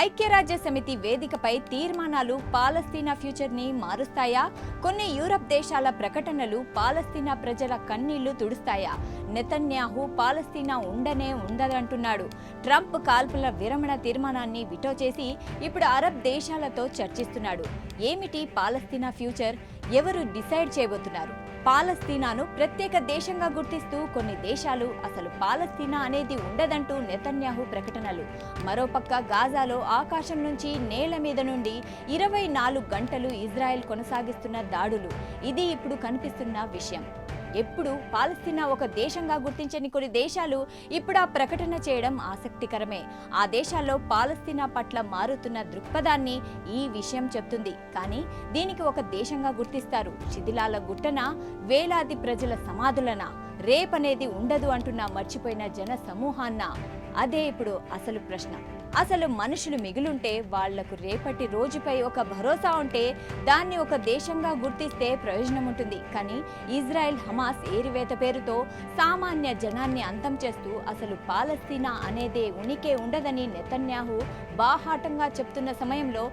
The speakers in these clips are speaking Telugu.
ఐక్యరాజ్య సమితి వేదికపై తీర్మానాలు పాలస్తీనా ఫ్యూచర్ని మారుస్తాయా? కొన్ని యూరప్ దేశాల ప్రకటనలు పాలస్తీనా ప్రజల కన్నీళ్ళు తుడుస్తాయా? నెతన్యాహు పాలస్తీనా ఉండనే ఉండదంటున్నాడు. ట్రంప్ కాల్పుల విరమణ తీర్మానాన్ని విటో చేసి ఇప్పుడు అరబ్ దేశాలతో చర్చిస్తున్నాడు. ఏమిటి పాలస్తీనా ఫ్యూచర్? ఎవరు డిసైడ్ చేయబోతున్నారు? పాలస్తీనాను ప్రత్యేక దేశంగా గుర్తిస్తూ కొన్ని దేశాలు అసలు పాలస్తీనా అనేది ఉండదంటూ నెతన్యాహు ప్రకటనలు. మరోపక్క గాజాలో ఆకాశం నుంచి నేల మీద నుండి ఇరవై నాలుగు గంటలు ఇజ్రాయెల్ కొనసాగిస్తున్న దాడులు. ఇది ఇప్పుడు కనిపిస్తున్న విషయం. ఎప్పుడు పాలస్తీనా ఒక దేశంగా గుర్తించని కొన్ని దేశాలు ఇప్పుడు ఆ ప్రకటన చేయడం ఆసక్తికరమే. ఆ దేశాల్లో పాలస్తీనా పట్ల మారుతున్న దృక్పథాన్ని ఈ విషయం చెప్తుంది. కానీ దీనికి ఒక దేశంగా గుర్తిస్తారు. శిథిలాల గుట్టన వేలాది ప్రజల సమాధులన. రేపనేది అనేది ఉండదు అంటున్న మర్చిపోయిన జన సమూహాన్న అదే ఇప్పుడు అసలు ప్రశ్న. అసలు మనుషులు మిగులుంటే వాళ్ళకు రేపటి రోజుపై ఒక భరోసా ఉంటే దాన్ని ఒక దేశంగా గుర్తిస్తే ప్రయోజనం ఉంటుంది. కానీ ఇజ్రాయెల్ హమాస్ ఏరివేత పేరుతో సామాన్య జనాన్ని అంతం చేస్తూ అసలు పాలస్తీనా అనేదే ఉనికే ఉండదని నెతన్యాహు బాహాటంగా చెప్తున్న సమయంలో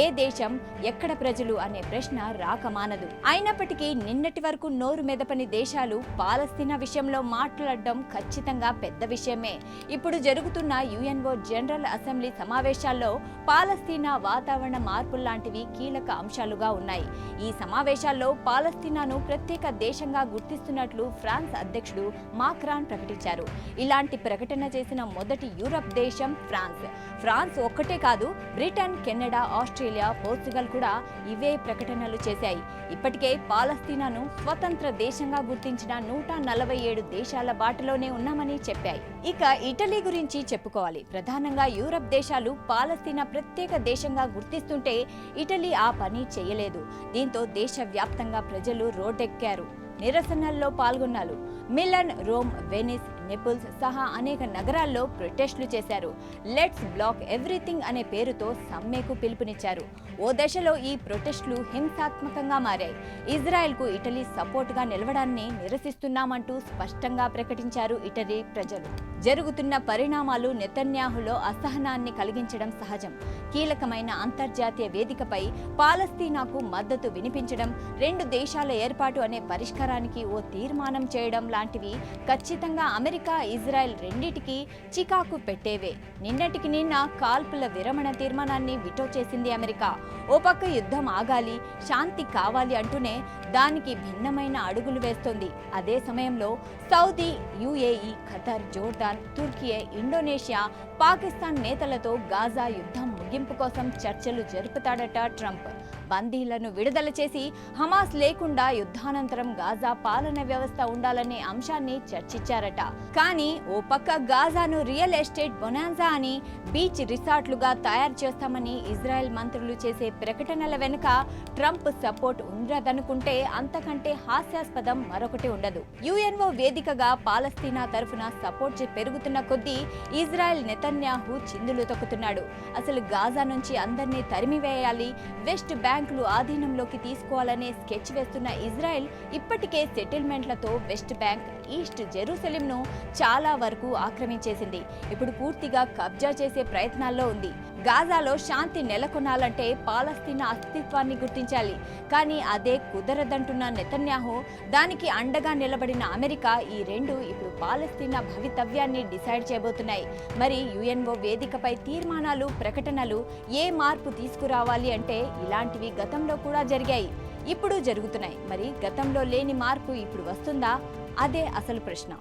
ఏ దేశం ఎక్కడ ప్రజలు అనే ప్రశ్న రాకమానదు అయినప్పటికీ నిన్నటి వరకు నోరు మెదపని దేశాలు పాలస్తీనా విషయంలో మాట్లాడడం ఖచ్చితంగా పెద్ద విషయమే. ఇప్పుడు జరుగుతున్న యుఎన్ఓ జనరల్ అసెంబ్లీ అసెంబ్లీ సమావేశాల్లో పాలస్తీనా వాతావరణ మార్పులు లాంటివి కీలక అంశాలుగా ఉన్నాయి. ఈ సమావేశాల్లో పాలస్తీనాను ప్రత్యేక దేశంగా గుర్తిస్తున్నట్లు ఫ్రాన్స్ అధ్యక్షుడు మాక్రాన్ ప్రకటించారు. ఇలాంటి ప్రకటన చేసిన మొదటి యూరప్ దేశం ఫ్రాన్స్. ఫ్రాన్స్ ఒక్కటే కాదు బ్రిటన్ కెనడా ఆస్ట్రేలియా పోర్చుగల్ కూడా ఇవే ప్రకటనలు చేశాయి. ఇప్పటికే పాలస్తీనాను స్వతంత్ర దేశంగా గుర్తించిన నూట నలభై ఏడు దేశాల బాటలోనే ఉన్నామని చెప్పాయి. ఇక ఇటలీ గురించి చెప్పుకోవాలి. ప్రధానంగా యూరప్ దేశాలు పాలస్తీనా ప్రత్యేక దేశంగా గుర్తిస్తుంటే ఇటలీ ఆ పని చేయలేదు. దీంతో దేశవ్యాప్తంగా ప్రజలు రోడ్డెక్కారు. నిరసనల్లో పాల్గొన్నారు. మిలన్ రోమ్ వెనిస్ నెపుల్స్ సహా అనేక నగరాల్లో ప్రొటెస్టులు చేశారు. లెట్స్ బ్లాక్ ఎవ్రీథింగ్ అనే పేరుతో సమ్మెకు పిలుపునిచ్చారు. ఓ దశలో ఈ ప్రొటెస్టులు హింసాత్మకంగా మారాయి. ఇజ్రాయెల్కు ఇటలీ సపోర్ట్గా నిలవడాన్ని నిరసిస్తున్నామంటూ స్పష్టంగా ప్రకటించారు ఇటలీ ప్రజలు. జరుగుతున్న పరిణామాలు నెతన్యాహులో అసహనాన్ని కలిగించడం సహజం. కీలకమైన అంతర్జాతీయ వేదికపై పాలస్తీనాకు మద్దతు వినిపించడం రెండు దేశాల ఏర్పాటు అనే పరిష్కారానికి ఓ తీర్మానం చేయడం లాంటివి ఖచ్చితంగా అమెరికా ఇజ్రాయెల్ రెండిటికి చికాకు పెట్టేవే. నిన్నటికి నిన్న కాల్పుల విరమణ తీర్మానాన్ని విటో చేసింది అమెరికా. ఓ పక్క యుద్ధం ఆగాలి శాంతి కావాలి అంటూనే దానికి భిన్నమైన అడుగులు వేస్తోంది. అదే సమయంలో Saudi UAE Qatar Jordan Turkiye Indonesia Pakistan నేతలతో గాజా యుద్ధం ముగింపు కోసం చర్చలు జరుపుతాడట ట్రంప్. బందీలను విడుదల చేసి హమాస్ లేకుండా యుద్ధానంతరం గాజా పాలన వ్యవస్థ ఉండాలనే అంశాన్ని చర్చించారట. కానీ ఓ పక్క గాజాను రియల్ ఎస్టేట్ బొనాన్సా అని బీచ్ రిసార్ట్లుగా తయారు చేస్తామని ఇజ్రాయెల్ మంత్రులు చేసే ప్రకటనల వెనుక ట్రంప్ సపోర్ట్ ఉండదనుకుంటే అంతకంటే హాస్యాస్పదం మరొకటి ఉండదు. యుఎన్ఓ వేదికగా పాలస్తీనా తరఫున సపోర్ట్ పెరుగుతున్న కొద్దీ ఇజ్రాయెల్ నెతన్యాహు చిందులు తొక్కుతున్నాడు. అసలు గాజా నుంచి అందరినీ తరిమివేయాలి వెస్ట్ బ్యాంకులు ఆధీనంలోకి తీసుకోవాలనే స్కెచ్ వేస్తున్న ఇజ్రాయెల్ ఇప్పటికే సెటిల్మెంట్లతో వెస్ట్ బ్యాంక్ ఈస్ట్ జెరూసలింను చాలా వరకు ఆక్రమించేసింది. ఇప్పుడు పూర్తిగా కబ్జా చేసే ప్రయత్నాల్లో ఉంది. గాజాలో శాంతి నెలకొనాలంటే పాలస్తీనా అస్తిత్వాన్ని గుర్తించాలి. కానీ అదే కుదరదంటున్న నెతన్యాహు దానికి అండగా నిలబడిన అమెరికా ఈ రెండు ఇప్పుడు పాలస్తీనా భవితవ్యాన్ని డిసైడ్ చేయబోతున్నాయి. మరి యుఎన్ఓ వేదికపై తీర్మానాలు ప్రకటనలు ఏ మార్పు తీసుకురావాలి అంటే ఇలాంటివి గతంలో కూడా జరిగాయి. ఇప్పుడు జరుగుతున్నాయి. మరి గతంలో లేని మార్పు ఇప్పుడు వస్తుందా? అదే అసలు ప్రశ్న.